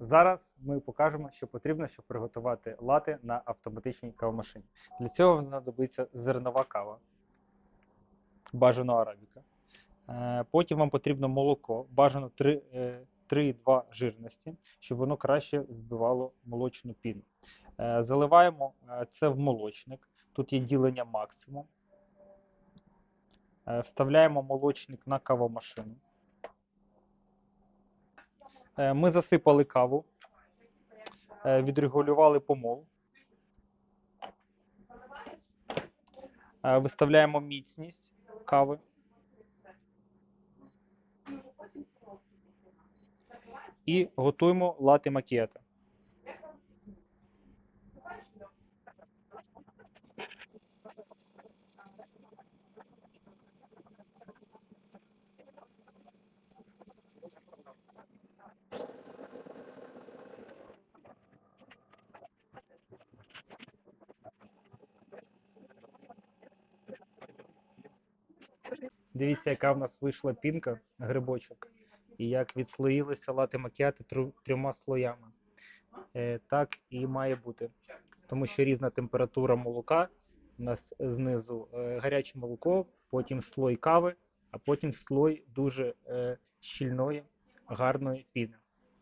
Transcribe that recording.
Зараз ми покажемо, що потрібно, щоб приготувати лати на автоматичній кавомашині. Для цього знадобиться зернова кава, бажано арабіка. Е, Потім вам потрібно молоко, бажано 3, е, 3,2 жирності, щоб воно краще збивало молочну піну. Е, Заливаємо це в молочник. Тут є ділення максимум. Вставляємо молочник на кавомашину. Е, Ми засипали каву, е, відрегулювали помол. Е, Виставляємо міцність кави. І готуємо лати макієта. Дивіться, яка в нас вийшла пінка, грибочок, і як відслоїлися лати макіати трьома слоями. Е, так і має бути. Тому що різна температура молока. У нас знизу е, гаряче молоко, потім слой кави, а потім слой дуже е, щільної, гарної піни.